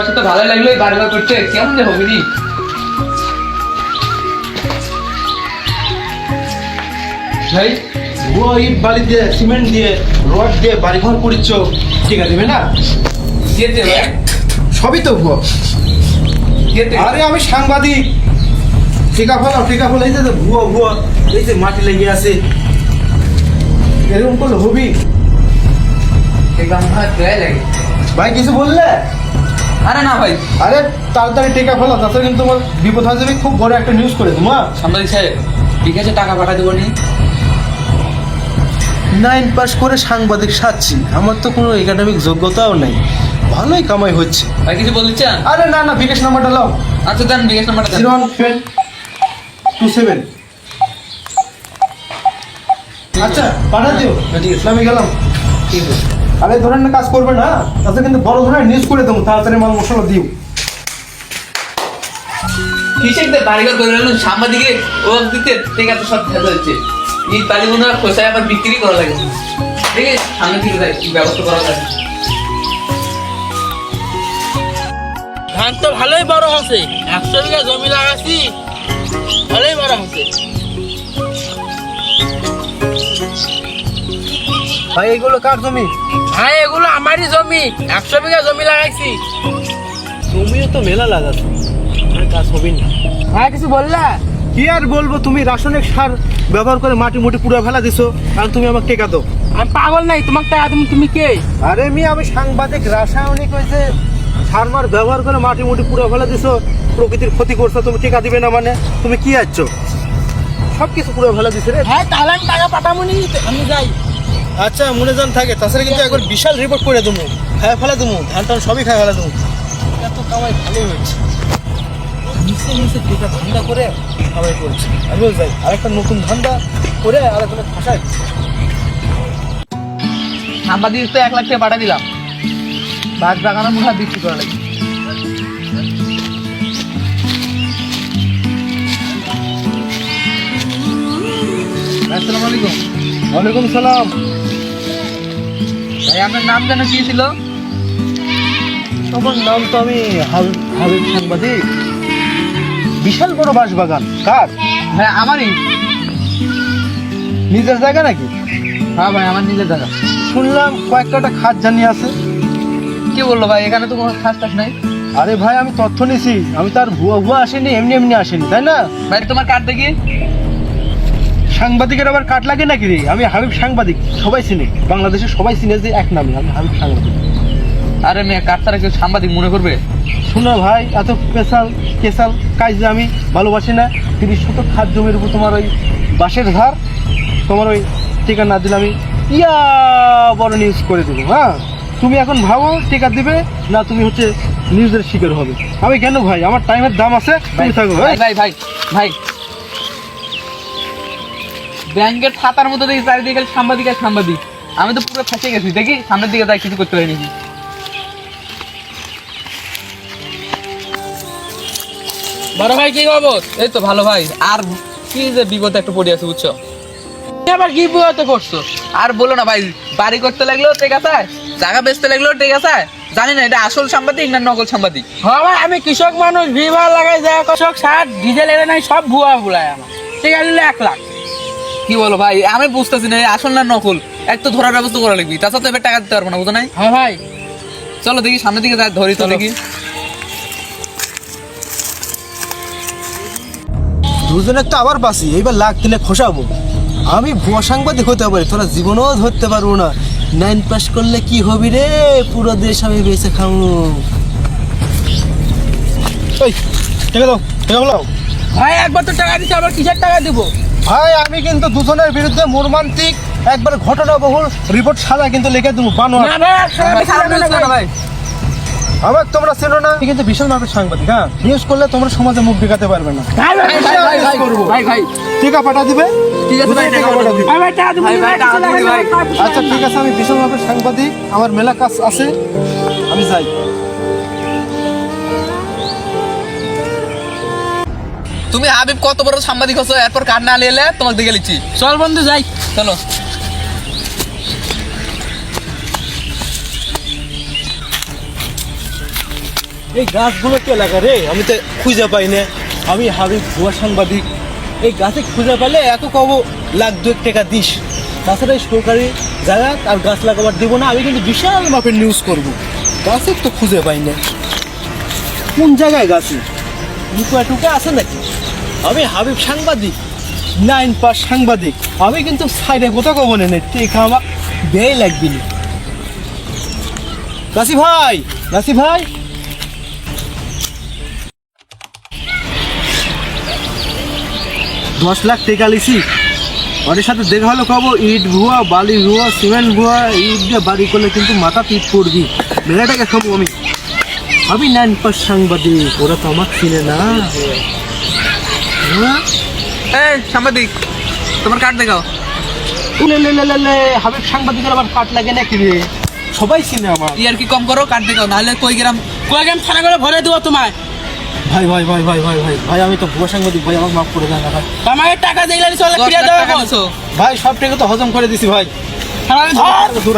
আছে তো ভালো লাগল এই করতে। কেমন যে হবে নি ভাই ভুয়ো ইট বালি দিয়ে সিমেন্ট দিয়ে রড দিয়ে করিচ্ছ। ঠিক আছে না যেতে সবই তো ভুয়ো। আরে আমি সাংবাদিক। টিকা ফলাও টিকা ফল এই যে ভুয়ো ভুয়ো। এই যে মাটি লেগে আছে। এরকম করলে হবি। ভাই কিছু বললে? আরে না ভাই। আরে তাড়াতাড়ি টিকা ফেলা তাছাড়া কিন্তু তোমার বিপদ হয়ে যাবে খুব বড় একটা নিউজ করে তোমার সাংবাদিক সাহেব ঠিক আছে টাকা পাঠা দেবো নি? নাইন পাস করে সাংবাদিক সাচ্ছি। আমার তো কোনো একাডেমিক যোগ্যতাও নেই। ভালোই কামাই হচ্ছে। ভাই কিছু বলতে চান? আরে না না বিকাশ নাম্বারটা লাও আচ্ছা দেন বিকাশ নাম্বারটা zero one seven two seven. আচ্ছা পাঠা দিও। ঠিক আছে। আমি গেলাম। ঠিক আছে। আরে ধরনের কাজ করবে না তাতে কিন্তু বড় ধরনের নিউজ করে দেবো তাড়াতাড়ি মাল মশলা দিও। কৃষকদের বাড়িঘর করে গেল সাংবাদিকে ও দিতে ঠিক আছে সব ভেজা হচ্ছে। এই বাড়ি হয় খোসায় আবার বিক্রি করা লাগে। ঠিক আছে সামনে দিকে যাই কি ব্যবস্থা করা যায়? ধান তো ভালোই বড় হচ্ছে একশো বিঘা জমি লাগাচ্ছি ভালোই বড় হচ্ছে। ভাই এগুলো কার জমি? ভাই এগুলো আমারই জমি। একশো বিঘা জমি লাগাইছি। তুমিও তো মেলা আর কাজ হবে না। ভাই কিছু বললা? কি আর বলব তুমি রাসায়নিক সার ব্যবহার করে মাটি মুটি পুরো ফেলা দিছো আর তুমি আমাকে টেকা দাও। আমি পাগল নাই তোমার টাকা তুমি তুমি কে? আরে মি আমি সাংবাদিক রাসায়নিক হয়েছে সার মার ব্যবহার করে মাটি মুটি পুরো ফেলা দিছো প্রকৃতির ক্ষতি করছ তুমি টিকা দিবে না মানে? তুমি কি আছো? সব কিছু পুরো ফেলা দিছে রে। ভাই তাহলে আমি টাকা পাঠাবো নি আমি যাই। আচ্ছা মনে যান থাকে। তাছাড়া কিন্তু একবার বিশাল রিপোর্ট করে দেবো। খায় ফেলা দেবো ধান টান সবই খায় ফেলা দেবো। এত কামাই ভালোই হচ্ছে নিচে নিচে টিকা ধান্দা করে কামাই করছে। আমিও যাই আরেকটা নতুন ধান্দা করে আরেকটা ফাঁসাই সাংবাদিক তো এক লাখ টাকা পাঠা দিলাম। বাদ বাগানো মনে হয় বিক্রি করা লাগে আসসালামু আলাইকুম। ওয়ালাইকুম সালাম। ভাই আপনার নাম যেন কি ছিল? তোমার নাম তো আমি হাবিব সাংবাদিক। বিশাল বড় বাঁশ বাগান কার? হ্যাঁ আমারই। নিজের জায়গা নাকি? হ্যাঁ ভাই আমার নিজের জায়গা। শুনলাম কয়েক কটা খাত জানিয়ে আছে। কি বলল ভাই এখানে তো কোনো খাস টাস নাই? আরে ভাই আমি তথ্য নিছি। আমি তার ভুয়া ভুয়া আসেনি এমনি এমনি আসেনি তাই না? ভাই তোমার কার্ড দেখি। সাংবাদিকের আবার কাট লাগে নাকি রে? আমি হাবিব সাংবাদিক সবাই চিনে। বাংলাদেশে সবাই চিনে যে এক নামে আমি হাবিব সাংবাদিক। আরে মেয়ে ছাড়া কেউ সাংবাদিক মনে করবে? শোনো ভাই এত পেশাল কেসাল কাজ যে আমি ভালোবাসি না। তিরিশ শতক খাদ জমির উপর তোমার ওই বাঁশের ধার তোমার ওই টিকা না দিলে আমি ইয়া বড় নিউজ করে দেবো হ্যাঁ? তুমি এখন ভাবো টিকা দিবে না তুমি হচ্ছে নিউজের শিকার হবে। আমি কেন ভাই? আমার টাইমের দাম আছে তুমি থাকো ভাই হ্যাঁ? ভাই ভাই ভাই ব্যাংকের খাতার মধ্যে দেখি চারিদিকে সাংবাদিক আর সাংবাদিক। আমি তো পুরো ফেসে গেছি, দেখি সামনের দিকে যাই, কিছু করতে পারিনি বড় ভাই, কি খবর? এই তো ভালো ভাই। আর কি যে বিপদে একটু পড়ে আছে, বুঝছ? আবার কি বিপদে করছ আর বলো না ভাই, বাড়ি করতে লাগল ঠিক আছে, জায়গা বেচতে লাগল ঠিক আছে। জানি না, এটা আসল সাংবাদিক না নকল সাংবাদিক? হ্যাঁ ভাই, আমি কৃষক মানুষ ভিভার লাগাই যায় কৃষক সার, ডিজেল এনে নাই, সব ভুয়া ভুলায় আমার। ঠিক আছে এক লাখ। কি বলো ভাই? আমি বুঝতেছি না আসল না নকল? এক তো ধরার ব্যবস্থা করা লাগবে। তাছাড়া তো এবার টাকা দিতে পারব না বুঝো নাই? হ্যাঁ ভাই। চলো দেখি সামনের দিকে যাই ধরি তো চলো। দেখি। দুজনের তো আবার বাসি এইবার লাখ দিলে খসাবো। আমি ভুয়া সাংবাদিক হতে পারি তোরা জীবনেও ধরতে পারব না। নাইন পাস করলে কি হবি রে? পুরো দেশ আমি বেঁচে খাব এই টাকা দাও টাকা ভাই একবার তো টাকা দিচ্ছে আবার কিসের টাকা দিব? ভাই আমি কিন্তু দুজনের বিরুদ্ধে মর্মান্তিক একবার ঘটনাবহুল রিপোর্ট সাদা কিন্তু লিখে দেবো বানোয়ার। না ভাই না আমার তোমরা চেনো না? আমি কিন্তু ভীষণ ভাবে সাংবাদিক হ্যাঁ? নিউজ করলে তোমরা সমাজে মুখ দেখাতে পারবে না। ভাই ভাই ভাই ভাই ভাই ভাই করব। ভাই ভাই। টিকা পাঠা দিবে? ঠিক আছে ভাই টাকা পাঠা দিবো। ভাই ভাই টাকা দিব ভাই, ভাই, টাকা দিবি ভাই। আচ্ছা ঠিক আছে আমি ভীষণভাবে সাংবাদিক আমার মেলা কাজ আছে আমি যাই। তুমি হাবিব কত বড় সাংবাদিক হছো? এরপর কার্ড না নিলে তোমাকে দেখে লিখছি। চল বন্ধু যাই। চলো। এই গাছগুলো তো এলাকা রে? আমি তো খুঁজে পাই না। আমি হাবিব ভুয়া সাংবাদিক। এই গাছে খুঁজে পেলে এত কব লাখ দুয়েক টাকা দিস। তাছাড়া এই সরকারি জায়গা আর গাছ লাগাবার দিব না আমি কিন্তু বিশাল মাপের নিউজ করব। গাছের তো খুঁজে পাই না। কোন জায়গায় গাছে? লুকা টুকা আছে নাকি? আমি হাবিব সাংবাদিক, নাইন পাস সাংবাদিক। আমি কিন্তু সাইডে কোথাও কব নেই টেকা আমার ব্যয় লাগবে না। নাসি ভাই নাসি ভাই। দশ লাখ টাকা লিছি। ওর সাথে দেখা হলো কব, ইট ভুয়া, বালি ভুয়া, সিমেন্ট ভুয়া, ইট দিয়ে বাড়ি করলে কিন্তু মাথা পিট পড়বি মেলাটাকে খাব আমি। আমি নাইন পাস সাংবাদিক, ওরা তো আমার চিনে না? এই সাংবাদিক তোমার কার্ড দেখাও। লে লে লে লে লে হাবিব সাংবাদিকের আবার কাট লাগে নাকি রে? সবাই চিনে আমার। ইয়ার কি কম করো কার্ড দেখাও নাহলে কই গ্রাম কয়েক আমি থানা করে ভরে দেবো তোমায়। ভাই ভাই ভাই ভাই ভাই ভাই ভাই আমি তো ভুয়া সাংবাদিক ভাই আমার মাফ করে দেন না ভাই। আমাকে টাকা দেখলে চলে ফিরে নিছো। ভাই সব টাকা তো হজম করে দিছি ভাই। থানায় ধর।